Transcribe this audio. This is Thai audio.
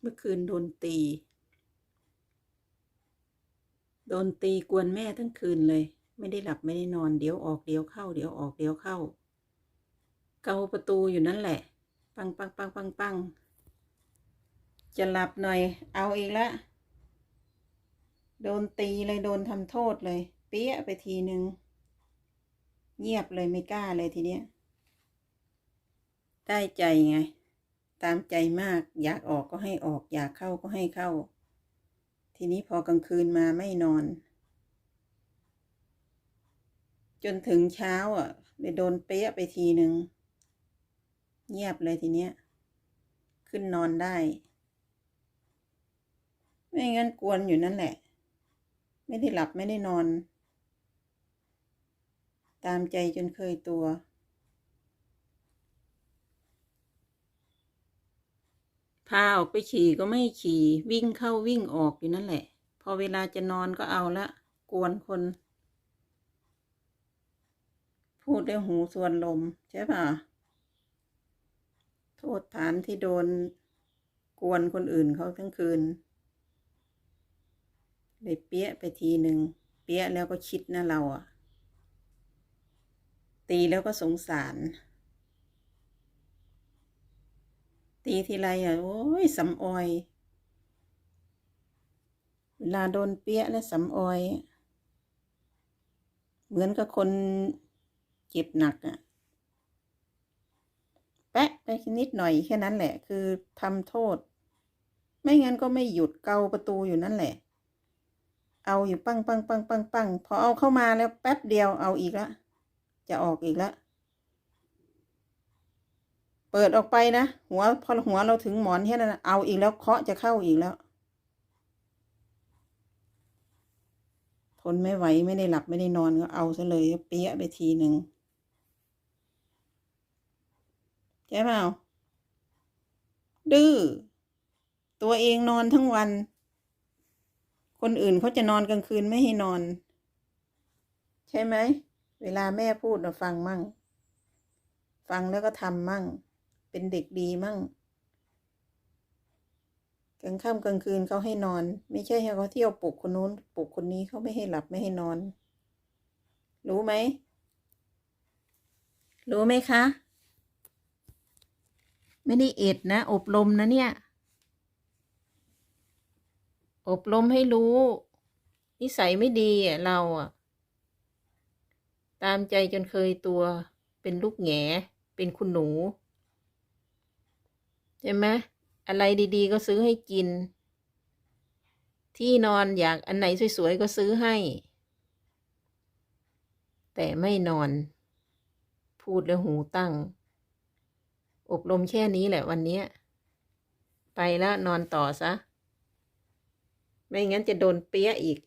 เมื่อคืนโดนตี โดนตีกวนแม่ทั้งคืนเลย ไม่ได้หลับไม่ได้นอนเดี๋ยวออกเดี๋ยวเข้า เดี๋ยวออกเดี๋ยวเข้า เกาประตูอยู่นั่นแหละ ปังปังปังปังปังจะหลับหน่อย เอาอีกละ โดนตีเลยโดนทำโทษเลย เปี้ยไปทีหนึ่งเงียบเลยไม่กล้าเลยทีเนี้ย ได้ใจไง ตามใจมาก อยากออกก็ให้ออก อยากเข้าก็ให้เข้า ทีนี้พอกลางคืนมาไม่นอน จนถึงเช้าอะเลยโดนเปี้ยไปทีหนึ่งเงียบเลยทีเนี้ย ขึ้นนอนได้ ไม่งั้นกวนอยู่นั่นแหละ ไม่ได้หลับไม่ได้นอน ตามใจจนเคยตัว พาออกไปฉี่ก็ไม่ฉี่วิ่งเข้าวิ่งออกอยู่นั่นแหละ พอเวลาจะนอนก็เอาละ กวนคน พูดด้วยหูส่วนลม ใช่ป่ะโทษฐานที่โดน กวนคนอื่นเขาทั้งคืนเลยเปี้ยไปทีหนึ่งเปี้ยแล้วก็คิดนะเราอะตีแล้วก็สงสาร ตีทีไรอะ โอ้ยสำออย เวลาโดนเปี้ยแล้วสำออย เหมือนกับคนเจ็บหนักอะ แปะไปนิดหน่อยแค่นั้นแหละ คือทำโทษ ไม่งั้นก็ไม่หยุดเกาประตูอยู่นั่นแหละ เอาอยู่ปังปังปังปังปังพอเอาเข้ามาแล้วแป๊บเดียวเอาอีกละ จะออกอีกละ เปิดออกไปนะ หัวพอหัวเราถึงหมอนแค่นั้นเอาอีกแล้วเคาะจะเข้าอีกแล้ว ทนไม่ไหวไม่ได้หลับไม่ได้นอนก็เอาซะเลยเปี้ยไปทีหนึ่งใช่เปล่าดื้อตัวเองนอนทั้งวัน คนอื่นเขาจะนอนกลางคืนไม่ให้นอน ใช่ไหม เวลาแม่พูดเราฟังมั่ง ฟังแล้วก็ทำมั่ง เป็นเด็กดีมั่ง กลางค่ำกลางคืนเขาให้นอน ไม่ใช่ให้เขาเที่ยวปลุกคนนู้นปลุกคนนี้เขาไม่ให้หลับไม่ให้นอน รู้ไหม รู้ไหมคะ ไม่ได้เอ็ดนะ อบรมนะเนี่ย อบรมให้รู้ นิสัยไม่ดีอะเราอะ ตามใจจนเคยตัวเป็นลูกแง่เป็นคุณหนู ใช่ไหมอะไรดีๆ ก็ซื้อให้กิน ที่นอนอยากอันไหนสวยๆ ก็ซื้อให้ แต่ไม่นอน พูดแล้วหูตั้ง อบรมแค่นี้แหละวันนี้ ไปแล้วนอนต่อซะ ไม่งั้นจะโดนเปี้ยอีก